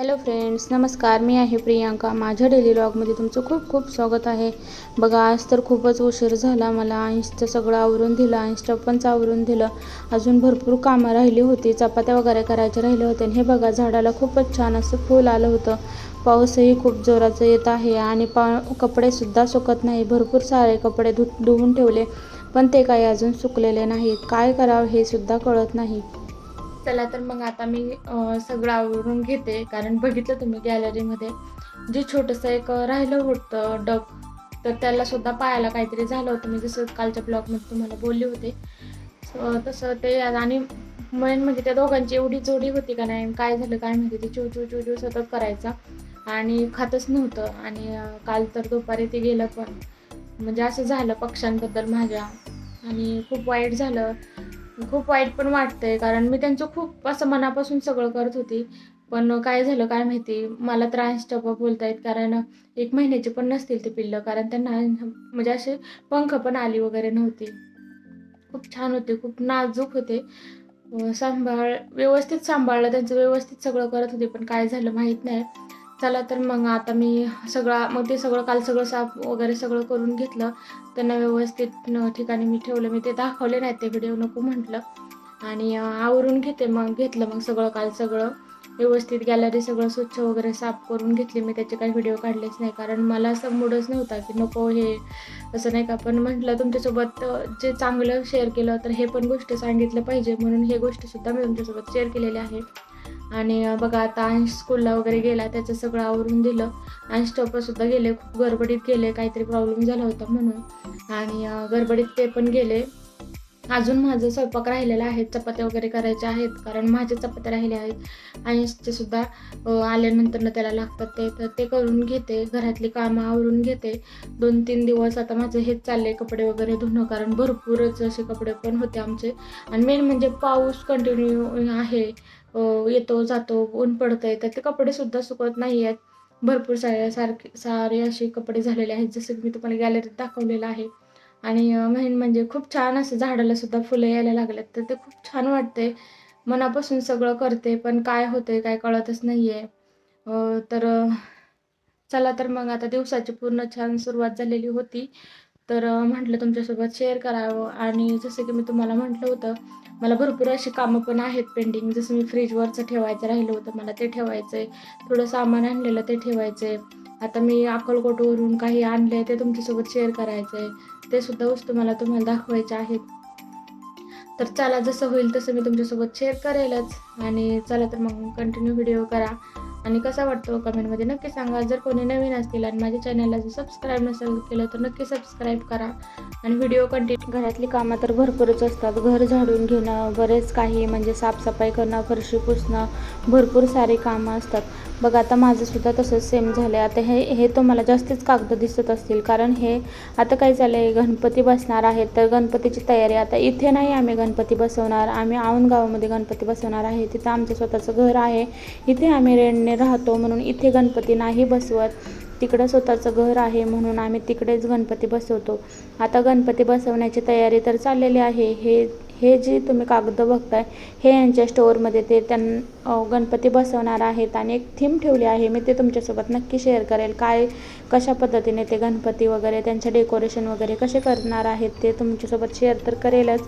Hello friends नमस्कार. मी आहे प्रियांका. माझ्या डेली लॉगमध्ये तुमचं खूप खूप स्वागत आहे. बघा आज तर खूपच उशीर झाला. मला इंस्टा सगळं आवरून दिलं इंस्टा पण आवरून दिलं. अजून भरपूर कामं राहिली होती. चपात्या वगैरे करायच्या राहिल्या होत्या. आणि हे बघा झाडाला खूपच छान असं फूल आलं होतं. पाऊसही खूप जोराचं येत आहे. आणि पा कपडेसुद्धा सुकत नाही. भरपूर सारे कपडे धु धुवून ठेवले. पण ते काही अजून सुकलेले नाहीत. काय करावं हे सुद्धा कळत नाही. चला तर मग आता मी सगळं आवरून घेते. कारण बघितलं तुम्ही गॅलरीमध्ये जे छोटंसं एक राहिलं होतं डग तर त्याला सुद्धा पायाला काहीतरी झालं होतं. मी जसं कालच्या ब्लॉगमध्ये तुम्हाला बोलले होते. तसं ते आणि मेन म्हणजे त्या दोघांची एवढी जोडी होती का नाही काय झालं काय माहिती ते चू चू चू चू सतत करायचा. आणि खातच नव्हतं. आणि काल तर दुपारी ते गेलं पण. म्हणजे असं झालं पक्ष्यांबद्दल माझ्या. आणि खूप वाईट झालं. खूप वाईट पण वाटतंय कारण मी त्यांचं खूप असं मनापासून सगळं करत होती. पण काय झालं काय माहिती? मला तर ऐंशी टप्पा बोलतायत कारण एक महिन्याची पण नसतील ते पिल्लं कारण त्यांना म्हणजे असे पंख पण आली वगैरे नव्हती. खूप छान होते खूप नाजूक होते. सांभाळ व्यवस्थित सांभाळलं त्यांचं व्यवस्थित सगळं करत होते पण काय झालं माहीत नाही. चला तर मग आता मी सगळा मग ते सगळं काल सगळं साफ वगैरे सगळं करून घेतलं. त्यांना व्यवस्थित ठिकाणी मी ठेवलं. मी ते दाखवले नाही ते व्हिडिओ नको म्हटलं. आणि आवरून घेते मग घेतलं मग सगळं काल सगळं. व्यवस्थित गॅलरी सगळं स्वच्छ वगैरे साफ करून घेतली. मी त्याचे काही व्हिडिओ काढलेच नाही. कारण मला असं मूडच नव्हता की नको हे असं नाही का. पण म्हटलं तुमच्यासोबत जे चांगलं शेअर केलं तर हे पण गोष्ट सांगितलं पाहिजे. म्हणून हे गोष्टीसुद्धा मी तुमच्यासोबत शेअर केलेल्या आहे. आणि बघा आता अंश स्कूलला वगैरे गेला त्याचं सगळं आवरून दिलं. अंश सुद्धा गेले खूप गडबडीत गेले काहीतरी प्रॉब्लेम झाला होता म्हणून. आणि गडबडीत ते पण गेले. अजून माझं स्वयंपाक राहिलेला आहे चपात्या वगैरे करायच्या आहेत कारण माझ्या चपात्या राहिल्या आहेत. अंशचे सुद्धा आल्यानंतर त्याला लागतात ते तर ते करून घेते घरातली कामं आवरून घेते. दोन तीन दिवस आता माझं हेच चालले कपडे वगैरे धुणं कारण भरपूरच असे कपडे पण होते आमचे. आणि मेन म्हणजे पाऊस कंटिन्यू आहे. येतो जातो ऊन पडतंय आहे ते कपडे सुद्धा सुकत नाही आहेत भरपूर सारे सारखे सारे असे कपडे झालेले आहेत जसं की मी तुम्हाला गॅलरीत दाखवलेलं आहे. आणि मेन म्हणजे खूप छान असं झाडाला सुद्धा फुलं यायला लागलेत तर ते खूप छान वाटते मनापासून सगळं करते पण काय होते काय कळतच नाही आहे तर चला तर मग आता दिवसाची पूर्ण छान सुरुवात झालेली होती. तर म्हटलं तुमच्यासोबत शेअर करावं. आणि जसं की मी तुम्हाला म्हटलं होतं मला भरपूर अशी कामं पण आहेत पेंडिंग जसं मी फ्रीजवरचं ठेवायचं राहिलं होतं मला ते ठेवायचं आहे थोडं सामान आणलेलं ते ठेवायचं आहे आता मी अक्कलकोटवरून काही आणलं आहे ते तुमच्यासोबत शेअर करायचं आहे ते सुद्धा वस्तू मला तुम्हाला दाखवायच्या आहेत. तर चला जसं होईल तसं मी तुमच्यासोबत शेअर करेलच. आणि चला तर मग कंटिन्यू व्हिडिओ करा. आणि कसा वाटतो कमेंटमध्ये नक्की सांगा. जर कोणी नवीन असतील आणि माझ्या चॅनलला जर सबस्क्राईब नसेल केलं तर नक्की सबस्क्राईब करा. आणि व्हिडिओ कंटिन्यू घरातली कामं तर भरपूरच असतात. घर झाडून घेणं बरेच काही म्हणजे साफसफाई करणं फरशी पुसणं भरपूर सारी कामं असतात. बघा आता माझंसुद्धा तसंच सेम झालं आहे आता हे हे तुम्हाला जास्तीच कागद दिसत असतील. कारण हे आता काय झालं आहे गणपती बसणार आहेत. तर गणपतीची तयारी आता इथे नाही आम्ही गणपती बसवणार. आम्ही औंध गावामध्ये गणपती बसवणार आहे. तिथं आमचं स्वतःचं घर आहे. इथे आम्ही रेंटने राहतो म्हणून इथे गणपती नाही बसवत. तिकडं स्वतःचं घर आहे म्हणून आम्ही तिकडेच गणपती बसवतो. आता गणपती बसवण्याची तयारी तर चाललेली आहे. हे हे जे तुम्ही कागद बघताय हे यांच्या स्टोअरमध्ये ते त्यां गणपती बसवणार आहेत आणि एक थीम ठेवली आहे. मी ते तुमच्यासोबत नक्की शेअर करेल. काय कशा पद्धतीने ते गणपती वगैरे त्यांचे डेकोरेशन वगैरे कसे करणार आहेत ते तुमच्यासोबत शेअर तर करेलच.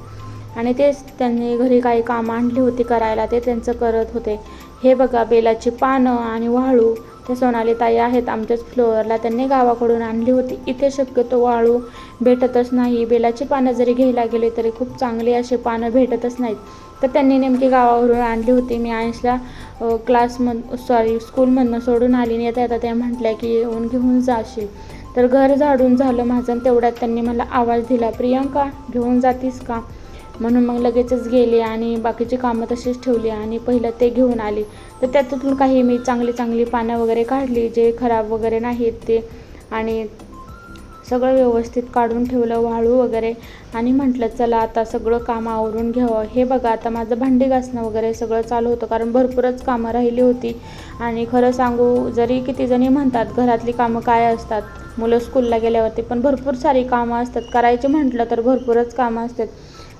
आणि तेच त्यांनी घरी काही कामं आणली होती करायला ते त्यांचं करत होते. हे बघा बेलाची पानं आणि वाळू. त्या सोनाली ताई आहेत आमच्याच फ्लोअरला त्यांनी गावाकडून आणली होती. इथे शक्यतो वाळू भेटतच नाही. बेलाची पानं जरी घ्यायला गेले तरी खूप चांगली असे पानं भेटतच नाहीत. तर त्यांनी नेमकी गावावरून आणली होती. मी आयन्सला क्लासमध सॉरी स्कूलमधनं सोडून आली आणि येता येता त्या म्हटल्या की येऊन घेऊन जाशील. तर घर झाडून झालं माझं तेवढ्यात त्यांनी मला आवाज दिला प्रियांका घेऊन जातीस का? म्हणून मग लगेचच गेले आणि बाकीची कामं तशीच ठेवली आणि पहिलं ते घेऊन आली. तर त्यातून काही मी चांगली चांगली पानं वगैरे काढली जे खराब वगैरे नाहीत ते. आणि सगळं व्यवस्थित काढून ठेवलं वाळू वगैरे. आणि म्हटलं चला आता सगळं काम आवरून घ्यावं. हे बघा आता माझं भांडी घासणं वगैरे सगळं चालू होतं कारण भरपूरच कामं राहिली होती. आणि खरं सांगू जरी किती जणी म्हणतात घरातली कामं काय असतात? मुलं स्कूलला गेल्यावरती पण भरपूर सारी कामं असतात. करायची म्हटलं तर भरपूरच कामं असतात.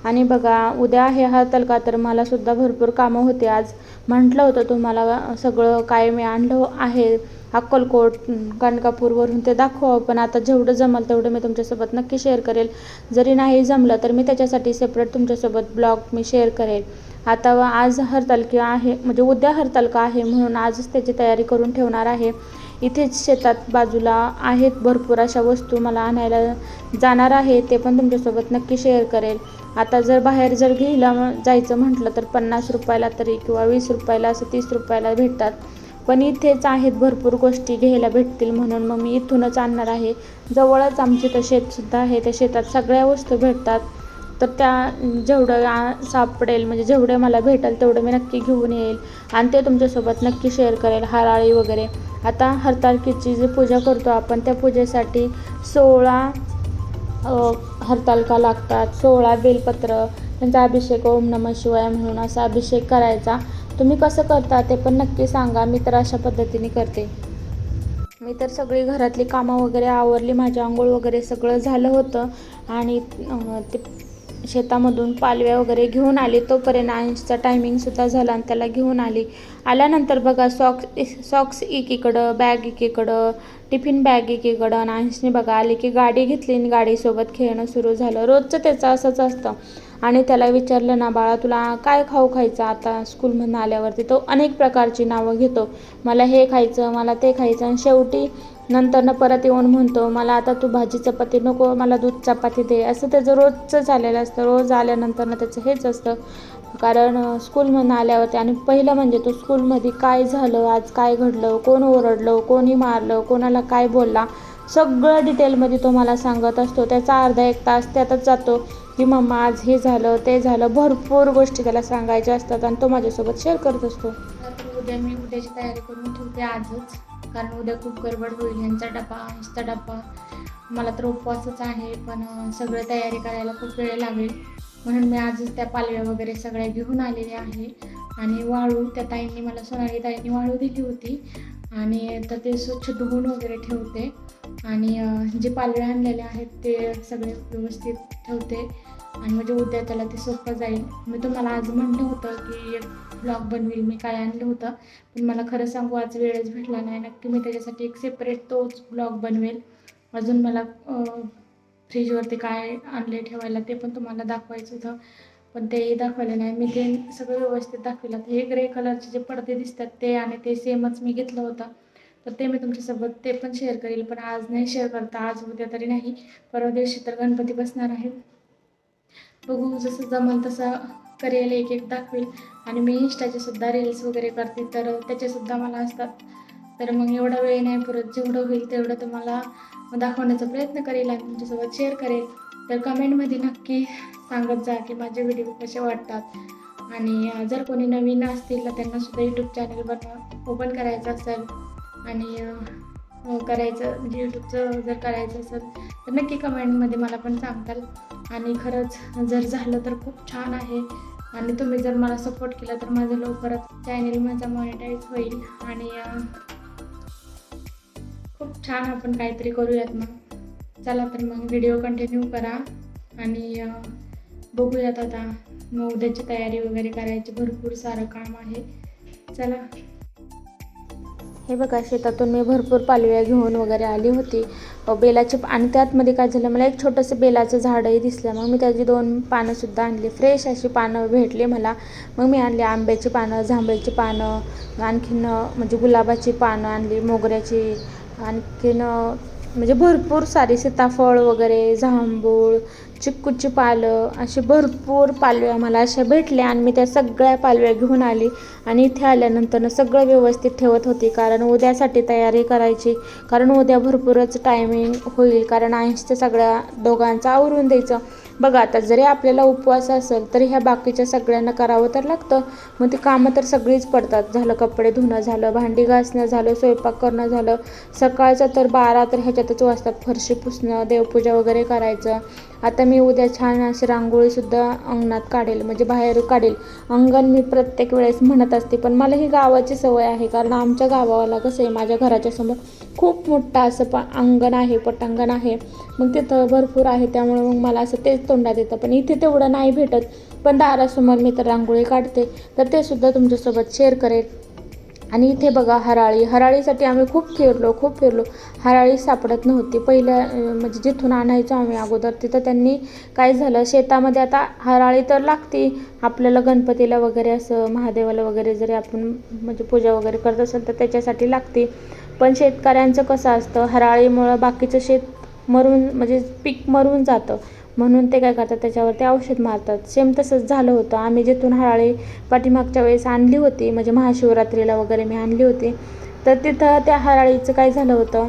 आणि बघा उद्या आहे हरतालिका तर मला सुद्धा भरपूर कामं होते आज. म्हटलं होतं तुम्हाला सगळं काय मी आणलं आहे अक्कलकोट कणकापूरवरून ते दाखवा पण आता जेवढं जमल तेवढं मी तुमच्यासोबत नक्की शेअर करेल. जरी नाही जमलं तर मी त्याच्यासाठी सेपरेट तुमच्यासोबत ब्लॉग मी शेअर करेल. आता आज हरतालिका आहे म्हणजे उद्या हरतालिका आहे म्हणून आजच त्याची तयारी करून ठेवणार आहे. इथेच शेतात बाजूला आहेत भरपूर अशा वस्तू मला आणायला जाणार आहे ते पण तुमच्यासोबत नक्की शेअर करेल. आता जर बाहेर जर घ्यायला जायचं म्हटलं तर पन्नास रुपयाला तरी किंवा वीस रुपयाला असं तीस रुपयाला भेटतात. पण इथेच आहेत भरपूर गोष्टी घ्यायला भेटतील म्हणून मग मी इथूनच आणणार आहे. जवळच आमचे तर शेतसुद्धा आहे त्या शेतात सगळ्या वस्तू भेटतात. तर त्या जेवढं सापडेल म्हणजे जेवढे मला भेटेल तेवढं मी नक्की घेऊन येईल. आणि ते तुमच्यासोबत नक्की शेअर करेल हराळी वगैरे. आता हरतालकीची जी पूजा करतो आपण त्या पूजेसाठी सोळा हरतालका लागतात. सोळा बेलपत्र त्यांचा अभिषेक ओम नम शिवाय म्हणून असा अभिषेक करायचा. तुम्ही कसं करता ते पण नक्की सांगा मी तर अशा पद्धतीने करते. मी तर सगळी घरातली कामं वगैरे आवरली माझी आंघोळ वगैरे सगळं झालं होतं. आणि ते शेतामधून पालव्या वगैरे घेऊन आली. तोपर्यंत आयन्सचा टायमिंगसुद्धा झाला आणि त्याला घेऊन आली. आल्यानंतर बघा सॉक्स सॉक्स एकीकडं बॅग एकीकडं टिफिन बॅग एकीकडं आणि आयन्सने बघा आली की गाडी घेतली आणि गाडीसोबत खेळणं सुरू झालं. रोजचं त्याचं असंच असतं. आणि त्याला विचारलं ना बाळा तुला काय खाऊ खायचं आता स्कूलमधून आल्यावरती? तो अनेक प्रकारची नावं घेतो. मला हे खायचं मला ते खायचं. आणि शेवटी नंतरनं परत येऊन म्हणतो मला आता तू भाजी चपाती नको मला दूध चपाती दे. असं त्याचं रोजचं झालेलं असतं. रोज आल्यानंतरनं त्याचं हेच असतं. कारण स्कूलमधून आल्यावरती आणि पहिलं म्हणजे तो स्कूलमध्ये काय झालं आज काय घडलं कोण ओरडलं कोणी मारलं कोणाला काय बोलला सगळं डिटेलमध्ये तो मला सांगत असतो. त्याचा अर्धा एक तास त्यातच जातो की मम्मा आज हे झालं ते झालं. भरपूर गोष्टी त्याला सांगायच्या असतात आणि तो माझ्यासोबत शेअर करत असतो. उद्या मी उद्याची तयारी करून ठेवते आजच. कारण उद्या खूप गडबड होईल ह्यांचा डबा ह्यांचा डबा. मला तर उपवासच आहे पण सगळं तयारी करायला खूप वेळ लागेल. म्हणून मी आजच त्या पालव्या वगैरे सगळ्या घेऊन आलेल्या आहे. आणि वाळू त्या ताईंनी मला सोनाली ताईंनी वाळू दिली होती. आणि तर ते स्वच्छ धुवून वगैरे ठेवते. आणि जे पालवे आणलेले आहेत ते सगळे व्यवस्थित ठेवते. आणि म्हणजे उद्या त्याला ते सोपं जाईल. मी तुम्हाला आज म्हणलं होतं की एक ब्लॉग बनवेल मी काय आणलं होतं. पण मला खरं सांगू आज वेळच भेटला नाही. नक्की मी त्याच्यासाठी एक सेपरेट तोच ब्लॉग बनवेल. अजून मला फ्रीजवरती काय आणले ठेवायला ते पण तुम्हाला दाखवायचं होतं. पण तेही दाखवलं नाही. मी ते सगळं व्यवस्थित दाखवलं. हे ग्रे कलरचे जे पडदे दिसतात ते आणि ते सेमच मी घेतलं होतं. तर ते मी तुमच्यासोबत ते पण शेअर करेल. पण आज नाही शेअर करता आज उद्या तरी नाही. परवा दिवशी तर गणपती बसणार आहेत बघू जसं जमल तसं करेल एक एक दाखवेल. आणि मी इंस्टाचे सुद्धा रील्स वगैरे करते तर त्याचे सुद्धा मला असतात. तर मग एवढा वेळ नाही पुरत जेवढं होईल तेवढं तुम्हाला दाखवण्याचा प्रयत्न करेल आणि तुमच्यासोबत शेअर करेल. तर कमेंटमध्ये नक्की सांगत जा की माझे व्हिडिओ कसे वाटतात. आणि जर कोणी नवीन असतील तर त्यांना सुद्धा यूट्यूब चॅनल बनवा ओपन करायचं असेल. आणि करायचं म्हणजे यूट्यूबचं जर करायचं असेल तर नक्की कमेंटमध्ये मला पण सांगताल. आणि खरंच जर झालं तर खूप छान आहे. आणि तुम्ही जर मला सपोर्ट केला तर माझं लवकरच चॅनेल माझा मॉनिटाईज होईल. आणि खूप छान आपण काहीतरी करूयात मग. चला तर मग व्हिडिओ कंटिन्यू करा. आणि बघूयात आता मग उद्याची तयारी वगैरे करायची भरपूर सारं काम आहे. चला. हे बघा शेतातून मी भरपूर पालव्या घेऊन वगैरे आली होती. बेलाचे आणि त्यातमध्ये काय झालं मला एक छोटंसं बेलाचं झाडही दिसलं. मग मी त्याची दोन पानंसुद्धा आणली. फ्रेश अशी पानं भेटली मला. मग मी आणली आंब्याची पानं जांभळीची पानं आणखीन म्हणजे गुलाबाची पानं आणली मोगऱ्याची आणखीन म्हणजे भरपूर सारी सीताफळ वगैरे जांभूळ चिक्कूची पालं असे भरपूर पालव्या मला अशा भेटल्या आणि मी त्या सगळ्या पालव्या घेऊन आली. आणि इथे आल्यानंतर सगळं व्यवस्थित ठेवत होती. कारण उद्यासाठी तयारी करायची. कारण उद्या भरपूरच टायमिंग होईल. कारण आईन्सच्या सगळ्या दोघांचं आवरून द्यायचं. बघा आता जरी आपल्याला उपवास असेल तरी ह्या बाकीच्या सगळ्यांना करावं तर लागतं. मग ती कामं तर सगळीच पडतात. झालं कपडे धुणं झालं भांडी घासणं झालं स्वयंपाक करणं झालं. सकाळचं तर बारा तर ह्याच्यातच वाजतात. फरशी पुसणं देवपूजा वगैरे करायचं. आता मी उद्या छान अशी रांगोळीसुद्धा अंगणात काढेल म्हणजे बाहेर काढेल. अंगण मी प्रत्येक वेळेस म्हणत असते पण मला ही गावाची सवय आहे कारण आमच्या गावाला कसं आहे माझ्या घराच्या समोर खूप मोठं असं प अंगण आहे पटांगण आहे. मग तिथं भरपूर आहे त्यामुळे मग मला असं तेच तोंडात येतं. पण इथे तेवढं नाही भेटत. पण दारासमोर मी तर रांगोळी काढते. तर ते सुद्धा तुमच्यासोबत शेअर करेल. आणि इथे बघा हराळी. हराळीसाठी आम्ही खूप फिरलो खूप फिरलो. हराळी सापडत नव्हती. पहिल्या म्हणजे जिथून आणायचो आम्ही अगोदर तिथं त्यांनी काय झालं शेतामध्ये आता हराळी तर लागते. आपल्याला गणपतीला वगैरे असं महादेवाला वगैरे जरी आपण म्हणजे पूजा वगैरे करत असेल तर त्याच्यासाठी लागते. पण शेतकऱ्यांचं कसं असतं हराळीमुळं बाकीचं शेत मरून म्हणजे पीक मरून जातं. म्हणून ते काय करतात त्याच्यावर ते औषध मारतात. सेम तसंच झालं होतं. आम्ही जिथून हराळी पाठीमागच्या वेळेस आणली होती म्हणजे महाशिवरात्रीला वगैरे मी आणली होती. तर तिथं त्या हराळीचं काय झालं होतं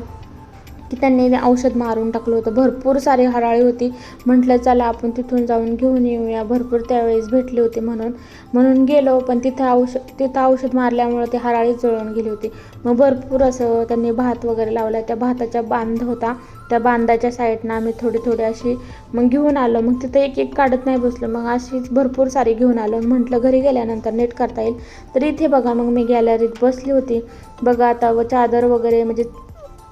की त्यांनी औषध मारून टाकलं होतं. भरपूर सारी हराळी होती. म्हटलं चला आपण तिथून जाऊन घेऊन येऊया. भरपूर त्यावेळेस भेटली होती म्हणून. म्हणून गेलो पण तिथं औषध तिथं औषध मारल्यामुळं ती हराळी जळून गेली होती. मग भरपूर असं त्यांनी भात वगैरे लावला. त्या भाताचा बांध होता. त्या बांधाच्या साईडनं आम्ही थोडी थोडी अशी मग घेऊन आलो. मग तिथं एक एक काढत नाही बसलो. मग अशीच भरपूर सारी घेऊन आलो. म्हटलं घरी गेल्यानंतर नेट करता येईल. तर इथे बघा. मग मी गॅलरीत बसली होती. बघा आता व चादर वगैरे म्हणजे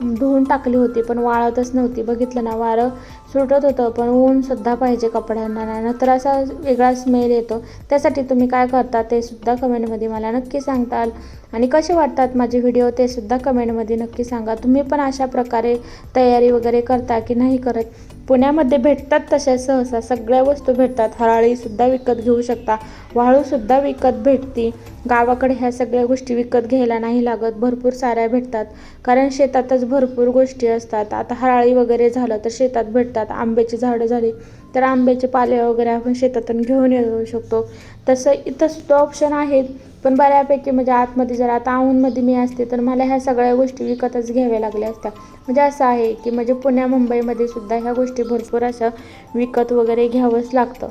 धुवून टाकली होती पण वाळतच नव्हती. बघितलं ना वारं सुटत होतं पण ऊनसुद्धा पाहिजे कपड्यांना. नंतर असा वेगळा स्मेल येतो. त्यासाठी तुम्ही काय करता ते सुद्धा कमेंटमध्ये मला नक्की सांगताल. आणि कसे वाटतात माझे व्हिडिओ ते सुद्धा कमेंटमध्ये नक्की सांगा. तुम्ही पण अशा प्रकारे तयारी वगैरे करता की नाही करत? पुण्यामध्ये भेटतात तशा सहसा. सगळ्या वस्तू भेटतात. हराळीसुद्धा विकत घेऊ शकता. वाळूसुद्धा विकत भेटते. गावाकडे ह्या सगळ्या गोष्टी विकत घ्यायला नाही लागत. भरपूर साऱ्या भेटतात. कारण शेतातच भरपूर गोष्टी असतात. आता हराळी वगैरे झालं तर शेतात भेटतात. आंब्याची झाडं झाली तर आंब्याचे पाले वगैरे आपण शेतातून घेऊन येऊ शकतो. तसं इथं सुद्धा ऑप्शन आहेत पण बऱ्यापैकी म्हणजे आतमध्ये जर आता औंधमध्ये मी असते तर मला ह्या सगळ्या गोष्टी विकतच घ्याव्या लागल्या असत्या. म्हणजे असं आहे की म्हणजे पुण्या मुंबईमध्ये सुद्धा ह्या गोष्टी भरपूर अशा विकत वगैरे घ्यावंच लागतं.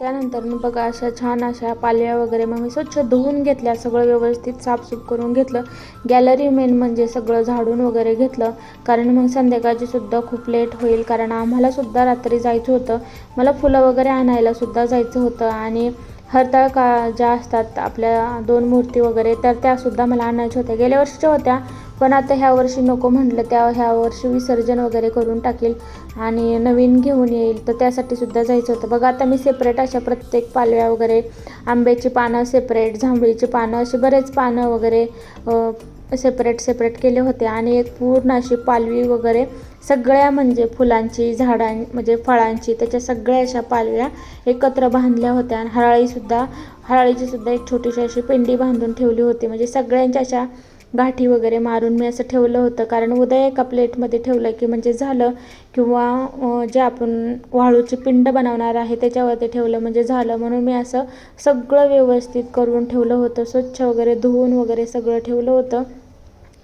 त्यानंतर मग बघा अशा छान अशा पाल्या वगैरे मग मी स्वच्छ धुवून घेतल्या सगळं व्यवस्थित साफसूफ करून घेतलं. गॅलरी मेन म्हणजे सगळं झाडून वगैरे घेतलं. कारण मग संध्याकाळची सुद्धा खूप लेट होईल कारण आम्हाला सुद्धा रात्री जायचं होतं. मला फुलं वगैरे आणायला सुद्धा जायचं होतं आणि हरताळ का ज्या असतात आपल्या दोन मूर्ती वगैरे तर त्यासुद्धा मला आणायच्या होत्या. गेल्या वर्षीच्या होत्या पण आता ह्या वर्षी नको म्हटलं त्या ह्या वर्षी विसर्जन वगैरे करून टाकेल आणि नवीन घेऊन येईल तर त्यासाठी सुद्धा जायचं होतं. बघा आता मी सेपरेट अशा प्रत्येक पालव्या वगैरे आंब्याची पानं सेपरेट जांभळीची पानं अशी बरेच पानं वगैरे सेपरेट सेपरेट केले होते. आणि एक पूर्ण अशी पालवी वगैरे सगळ्या म्हणजे फुलांची झाडां म्हणजे फळांची त्याच्या सगळ्या अशा पालव्या एकत्र बांधल्या होत्या. आणि हराळीसुद्धा हराळीची सुद्धा एक छोटीशी अशी पेंडी बांधून ठेवली होती. म्हणजे सगळ्यांच्या अशा गाठी वगैरे मारून मी असं ठेवलं होतं. कारण उद्या एका प्लेटमध्ये ठेवलं की म्हणजे झालं किंवा जे आपण वाळूची पिंड बनवणार आहे त्याच्यावरती ठेवलं म्हणजे झालं. म्हणून मी असं सगळं व्यवस्थित करून ठेवलं होतं. स्वच्छ वगैरे धुवून वगैरे सगळं ठेवलं होतं.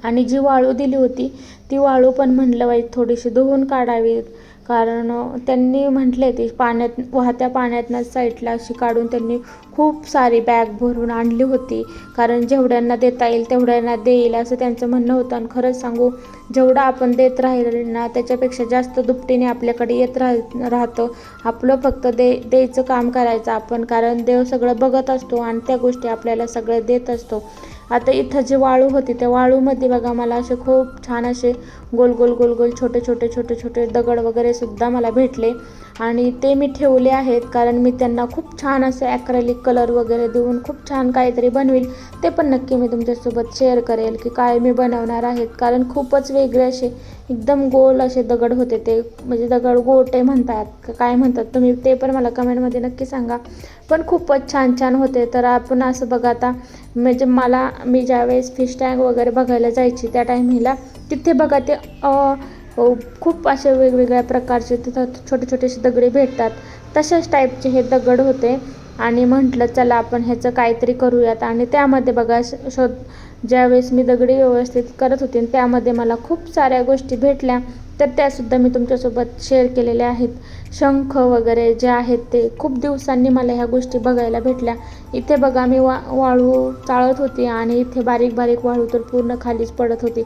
आणि जी वाळू दिली होती ती वाळू पण म्हणलं बाई थोडीशी धुवून काढावी कारण त्यांनी म्हटले ते पाण्यात वाहत्या पाण्यातनं साईडला अशी काढून त्यांनी खूप सारी बॅग भरून आणली होती. कारण जेवढ्यांना देता येईल तेवढ्यांना देईल असं त्यांचं म्हणणं होतं. आणि खरंच सांगू जेवढं आपण देत राहील ना त्याच्यापेक्षा जास्त दुपटीने आपल्याकडे येत राह राहतं. आपलं फक्त दे द्यायचं काम करायचं आपण. कारण देव सगळं बघत असतो आणि त्या गोष्टी आपल्याला सगळं देत असतो. आता इथं जी वाळू होती त्या वाळूमध्ये बघा मला असे खूप छान असे गोल गोल गोल गोल छोटे छोटे छोटे छोटे दगड वगैरे सुद्धा मला भेटले. आणि ते मी ठेवले आहेत कारण मी त्यांना खूप छान असे ॲक्रॅलिक कलर वगैरे देऊन खूप छान काहीतरी बनवेल. ते पण नक्की मी तुमच्यासोबत शेअर करेल की काय मी बनवणार आहेत. कारण खूपच वेगळे असे एकदम गोल असे दगड होते ते म्हणजे दगड गोटे म्हणतात का काय म्हणतात तुम्ही ते पण मला कमेंटमध्ये नक्की सांगा. पण खूपच छान छान होते. तर आपण असं बघा आता म्हणजे मला मी ज्यावेळेस फिश टँक वगैरे बघायला जायची त्या टायमिंगला तिथे बघा ते खूप असे वेगवेगळ्या प्रकारचे तिथं छोटे छोटेसे दगडे भेटतात. तशाच टाईपचे हे दगड होते. आणि म्हटलं चला आपण ह्याचं काहीतरी करूयात. आणि त्यामध्ये बघा श- शोध ज्यावेळेस मी दगडी व्यवस्थित करत होते आणि त्यामध्ये मला खूप साऱ्या गोष्टी भेटल्या तर त्यासुद्धा मी तुमच्यासोबत शेअर केलेल्या आहेत. शंख वगैरे जे आहेत ते खूप दिवसांनी मला ह्या गोष्टी बघायला भेटल्या. इथे बघा मी वा वाळू चाळत होती आणि इथे बारीक बारीक वाळू तर पूर्ण खालीच पडत होती.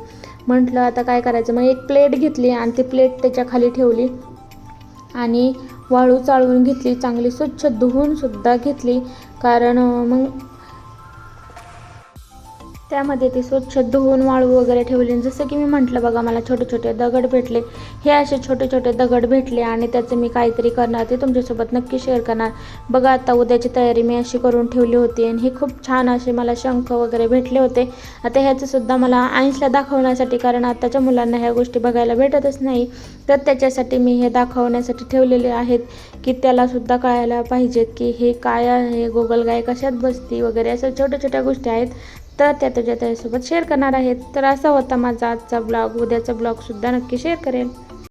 म्हटलं आता काय करायचं? मग एक प्लेट घेतली आणि ती प्लेट त्याच्याखाली ठेवली आणि वाळू चाळून घेतली चांगली स्वच्छ धुवूनसुद्धा घेतली. कारण मग त्यामध्ये ती स्वच्छ धुवून वाळू वगैरे ठेवले. जसं की मी म्हटलं बघा मला छोटे छोटे दगड भेटले. हे असे छोटे छोटे दगड भेटले आणि त्याचं मी काहीतरी करणार ते तुमच्यासोबत नक्की शेअर करणार. बघा आता उद्याची तयारी मी अशी करून ठेवली होती आणि हे खूप छान असे मला शंख वगैरे भेटले होते. आता ह्याचंसुद्धा मला आईसला दाखवण्यासाठी कारण आताच्या मुलांना ह्या गोष्टी बघायला भेटतच नाही. तर त्याच्यासाठी मी हे दाखवण्यासाठी ठेवलेले आहेत की त्यालासुद्धा कळायला पाहिजेत की हे काय आहे गोगलगाय कशात बसती वगैरे अशा छोट्या छोट्या गोष्टी आहेत. तर त्या तुझ्या त्याच्यासोबत शेअर करणार आहेत. तर असा होता माझा आजचा ब्लॉग उद्याचा ब्लॉगसुद्धा नक्की शेअर करेल